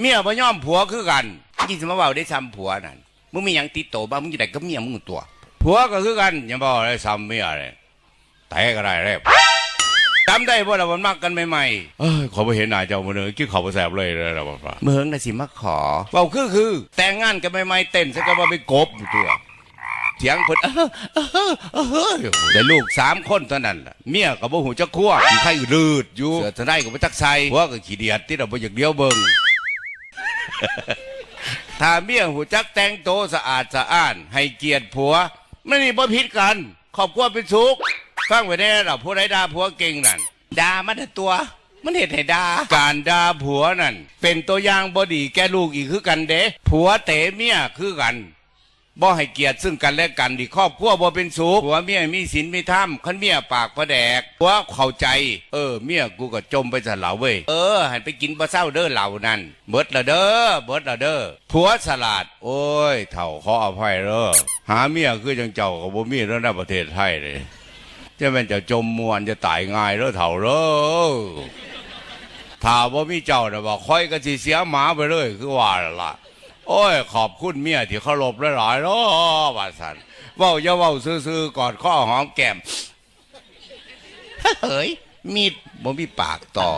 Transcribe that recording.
เมียบ่ยอมผัวคือกันยิ่งสมาเว้าได้ซ้ำผัวนั่นมึงมีหยังติดโตบ้างมึงจะได้กับเมียมึงตัว ผัวก็คือกันอย่าบอกได้ซ้ำเมียเลยแต่ก็ได้เลยจำได้ว่าเรามันมักกันใหม่ๆเอ้ยขอไปเห็นหน้าเจ้ามือหนึ่งกินข้าวบ่แสบเลยเลยเราบอกว่าเมืองน่ะสิมาขอเว้าคือคือ แต่งงานกันใหม่ๆเต้นซะก็ว่าไปกบอยู่ตัวเถียงเพิ่นเออเออเออเออได้ลูกสามคนเท่านั้นล่ะเมียก็บ่หูจักคั่วขี้ไข่รืดอยู่เสือทนายก็บ่จักใส่ผัวก็ขี้เดียดที่เราบ่อยากเลี้ยวเบิ่ง ถ้าเมียหูจักแต่งโตวสะอาดสะอ้าน ให้เกียรติผัวไม่นี่บ่ผิดกันครอบครัวเป็นสุขฟังไว้ได้เราผู้ใดด่าผัวเก่งนั่นด่ามันเถอะตัว มันเห็นให้ด่าการด่าผัวนั่นเป็นตัวอย่างบ่ดีแก่ลูกอีกคือกันเด้ผัวเตะเมียคือกัน บ่ให้เกียรติซึ่งกันและกันดีครอบครัวบ่เป็นสุขผัวเมียมีศีลมีธรรมคันเมียปากพระแดกผัวเข้าใจ เออ เมียกูก็จมไปซะเหล่าเว้ยเออให้ไปกินบ่เศร้าเด้อเหล่านั่นเบิดละเด้อเบิดละเด้อผัวสลัดโอ้ยเถ่าขออภัยเด้อหาเมียคือจังเจ้าก็บ่มีแล้วในประเทศไทยเลยจะแม่นจะจมมวนจะตายง่ายเด้อเถ่าเด้อถ้าบ่มีเจ้าน่ะว่ค่อยก็สิเสียหมาไปเลยคือว่าล่ะ โอ้ย ขอบคุณเมียที่เคารพหลายๆเนาะว่าสันเว้าอย่าเว้าซื่อๆกอดข้อหอมแก้มเฮ้ยมีดบ่มีปากต่อ